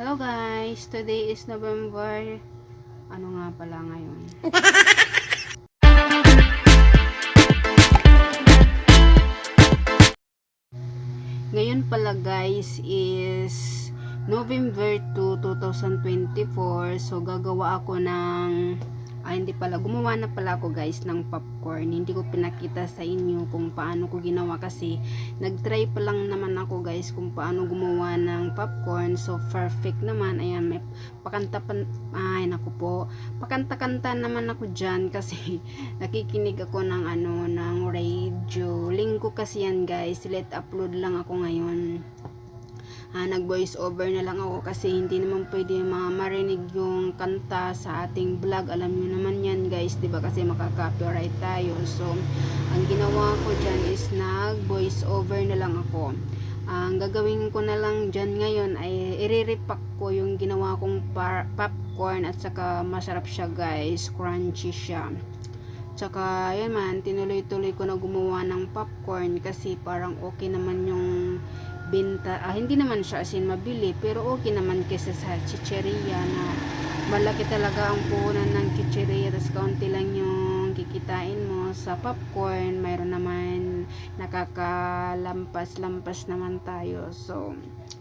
Hello guys, today is November ano nga pala ngayon? Ngayon pala guys is November 2, 2024. So gagawa ako ng ah, hindi pala, gumawa na pala ako guys ng popcorn. Hindi ko pinakita sa inyo kung paano ko ginawa kasi nagtry pa lang naman ako guys kung paano gumawa ng popcorn. So perfect naman. Ayan, may pakanta pa, ay naku po, pakanta-kanta naman ako dyan kasi nakikinig ako ng ano, ng radio. Linggo kasi yan guys, let upload lang ako ngayon ah, nag voice over na lang ako kasi hindi naman pwede ma marinig yung kanta sa ating vlog. Alam niyo naman yan guys ba? Kasi makaka-copyright tayo. So ang ginawa ko diyan is nag voice over na lang ako. Ang gagawin ko na lang dyan ngayon ay iriripak ko yung ginawa kong popcorn at saka masarap siya guys. Crunchy siya Tsaka, yan man, tinuloy-tuloy ko na gumawa ng popcorn kasi parang okay naman yung binta. Ah, hindi naman siya as in mabili, pero okay naman kesa sa chicheria na malaki talaga ang puhunan ng chicheria tapos kaunti lang yung kikitain mo sa popcorn. Mayroon naman nakakalampas-lampas naman tayo. So,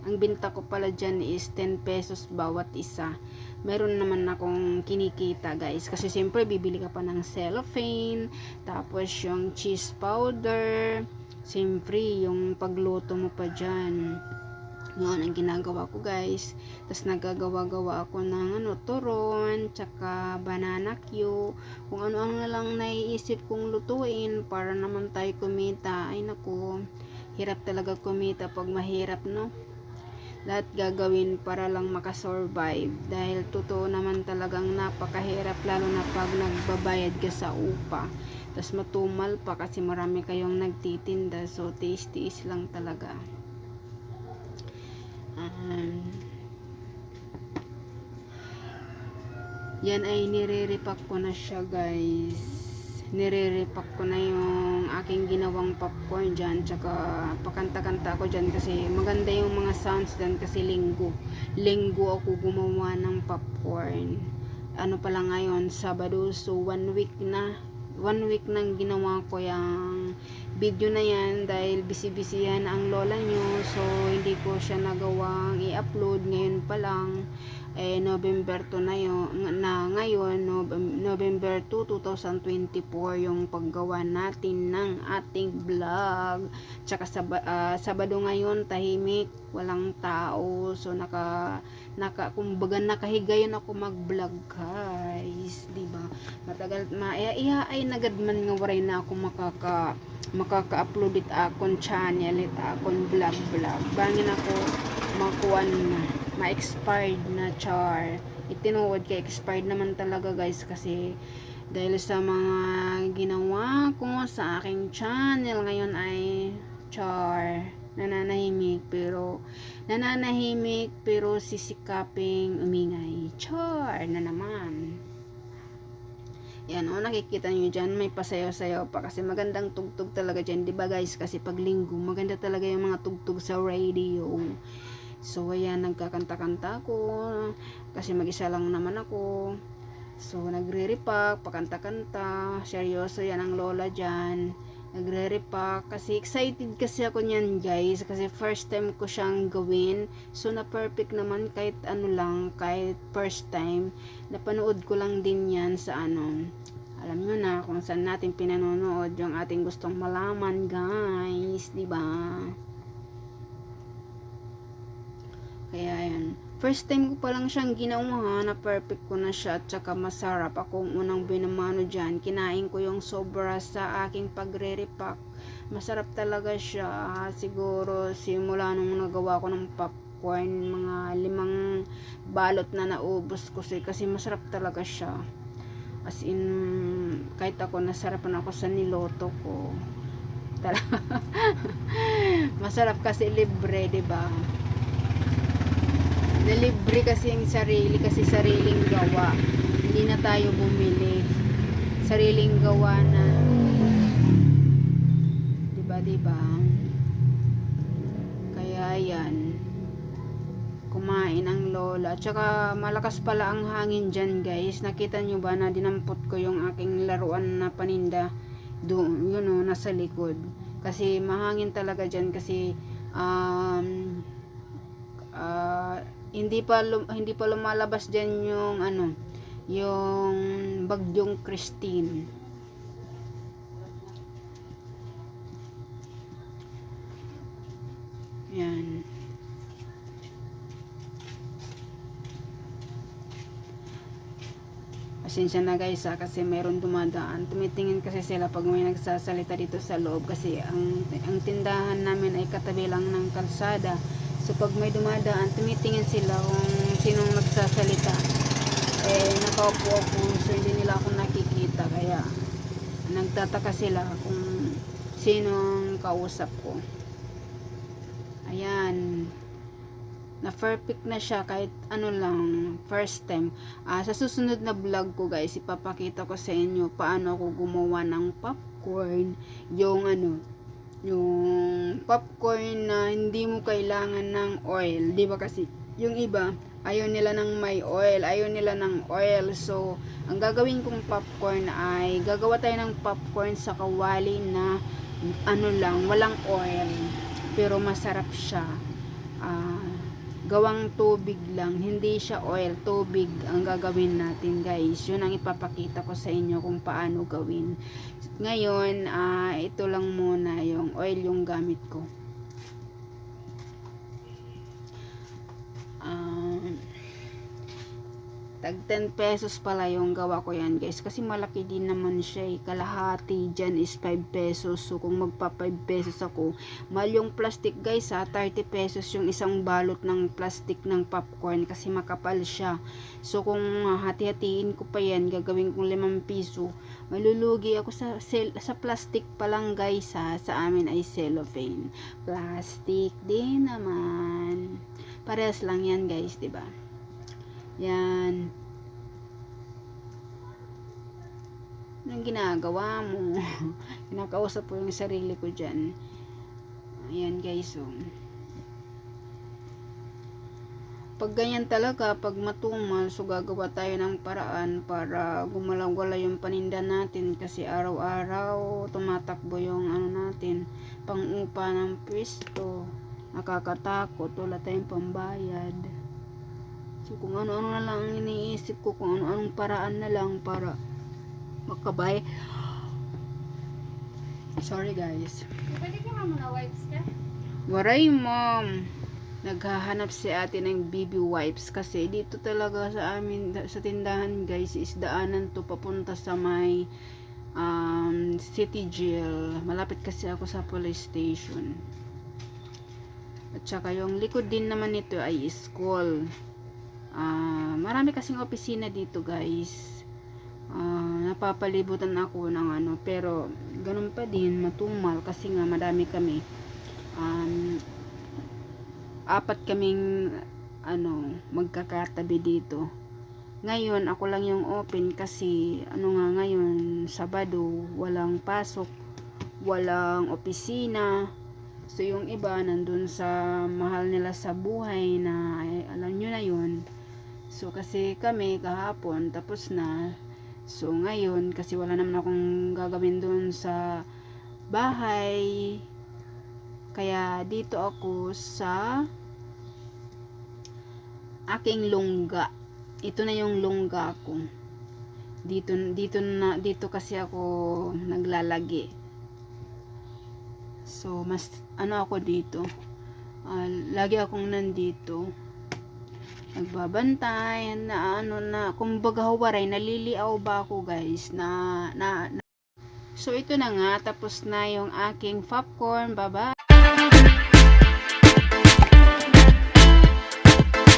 ang binta ko pala dyan is 10 pesos bawat isa. Meron naman akong kinikita guys. Kasi siyempre bibili ka pa ng cellophane tapos yung cheese powder siyempre yung pagluto mo pa dyan. Yun ang ginagawa ko guys. Tapos nagagawa-gawa ako ng ano turon tsaka banana Q kung ano-ano na lang naiisip kong lutuin para naman tayo kumita. Ay naku hirap talaga kumita pag mahirap no lahat gagawin para lang makasurvive. Dahil totoo naman talagang napakahirap lalo na pag nagbabayad ka sa upa. Tapos matumal pa kasi marami kayong nagtitinda. So taste-taste lang talaga. Um, yan ay nire-repack ko na siya guys nire-repack ko na yung aking ginawang popcorn dyan tsaka pakanta-kanta ko dyan kasi maganda yung mga sounds dyan kasi linggo. Linggo ako gumawa ng popcorn. Ano pala ngayon Sabado so one week na one week nang ginawa ko yung video na yan dahil busy-busy yan ang lola nyo so hindi ko siya nagawang i-upload ngayon pa lang eh November 2 na yun, na ngayon Nov- November 2 2024 yung paggawa natin ng ating vlog. Tsaka sab ah, Sabado ngayon tahimik walang tao. So naka naka kumbaga nakahigayon ako mag vlog guys ba? Matagal ma iya, iya ay nagadman nga waray na ako makaka makaka-upload it akong channel it akong vlog vlog. Bangin ako makuan na ma-expired na char. Itinuod kay expired naman talaga guys kasi dahil sa mga ginawa ko sa aking channel ngayon ay char nananahimik pero nananahimik pero sisikaping umingay. Char na naman. Yan o nakikita nyo dyan may pasayaw-sayaw pa kasi magandang tugtog talaga dyan. Ba guys? Kasi pag linggo maganda talaga yung mga tugtog sa radio So, ayan, nagkakanta-kanta ko. Kasi mag-isa lang naman ako. So, nagre-repack, pakanta-kanta. Seryoso yan ang lola dyan. Nagre-repack. Kasi excited kasi ako niyan, guys. Kasi first time ko siyang gawin. So, na-perfect naman kahit ano lang, kahit first time. Napanood ko lang din yan sa ano, alam nyo na kung saan natin pinanonood yung ating gustong malaman, guys. 'di ba? Kaya yan. First time ko pa lang siyang ginawa na perfect ko na siya at saka masarap akong unang binamano dyan. Kinain ko yung sobra sa aking pagre-repack. Masarap talaga siya. Siguro simula nung nagawa ko ng popcorn, mga limang balot na naubos ko siya kasi masarap talaga siya. As in, kahit ako nasarapan ako sa niloto ko. Talaga. masarap kasi libre, 'di ba? Na libre kasi yung sarili kasi sariling gawa hindi na tayo bumili sariling gawa na diba diba kaya yan kumain ang lola. Tsaka malakas pala ang hangin dyan guys. Nakita nyo ba na dinampot ko yung aking laruan na paninda doon, yun o, nasa likod. Kasi mahangin talaga dyan kasi um, ah, hindi pa hindi pa lumalabas diyan yung ano yung bagyong Christine yan Pasensya na guys ha, kasi meron dumadaan. Tumitingin kasi sila pag may nagsasalita dito sa loob kasi ang, ang tindahan namin ay katabi lang ng kalsada. So pag may dumadaan, tumitingin sila kung sinong nagsasalita. Eh, nakaupo ako, so hindi nila ako nakikita. Kaya, nagtataka sila kung sinong kausap ko. Ayan. Na perfect na siya kahit ano lang, first time. Ah, sa susunod na vlog ko guys, ipapakita ko sa inyo paano ako gumawa ng popcorn. Yung ano, yung popcorn na hindi mo kailangan ng oil. Di ba kasi, yung iba, ayaw nila ng may oil, ayaw nila ng oil. So, ang gagawin kong popcorn ay, gagawa tayo ng popcorn sa kawali na ano lang, walang oil. Pero masarap siya. Ah, gawang tubig lang, hindi siya oil, tubig ang gagawin natin guys. Yun ang ipapakita ko sa inyo kung paano gawin. Ngayon, ah, ito lang muna yung oil yung gamit ko. Ah, tag 10 pesos pala yung gawa ko yan guys. Kasi malaki din naman siya eh. kalahati dyan is 5 pesos. So kung magpa 5 pesos ako mahal yung plastic guys ha. 30 pesos yung isang balot ng plastic ng popcorn kasi makapal siya. So kung ah, hati-hatiin ko pa yan gagawin kong 5 piso malulugi ako sa sel, sa plastic pa lang guys ha. Sa amin ay cellophane. Plastic din naman. Parehas lang yan guys ba yan. Anong ginagawa mo? Kinakausap po yung sarili ko dyan. Ayan guys, oh. Pag ganyan talaga, pag matumal, so gagawa tayo ng paraan para gumalaw-gala yung paninda natin kasi araw-araw tumatakbo yung ano natin, pang-upa ng pwesto. Nakakatakot, wala tayong pambayad. So, kung ano-ano na lang ang iniisip ko, kung ano-anong paraan na lang para makabay. Sorry guys. Pwede ka muna wipes ka? Waray mom. Naghahanap si ate ng BB wipes kasi dito talaga sa amin sa tindahan guys is daanan to papunta sa may um, city jail. Malapit kasi ako sa police station. At saka yung likod din naman nito ay school. Ah, marami kasing opisina dito, guys. Ah, napapalibutan ako ng ano, pero ganun pa din matumal kasi nga madami kami. Um, apat kaming ano, magkakatabi dito. Ngayon, ako lang yung open kasi ano nga ngayon, Sabado, walang pasok, walang opisina. So, yung iba nandun sa mahal nila sa buhay na ay, alam nyo na yun. So, kasi kami kahapon, tapos na. So, ngayon, kasi wala naman akong gagawin doon sa bahay. Kaya, dito ako sa aking lungga. Ito na yung lungga ko. Dito, dito na, dito kasi ako naglalagi. So, mas, ano ako dito. Ah, lagi akong nandito nagbabantay na ano na kumbaga huwaray naliliaw ba ako guys? Na, na, na. So ito na nga tapos na yung aking popcorn bye bye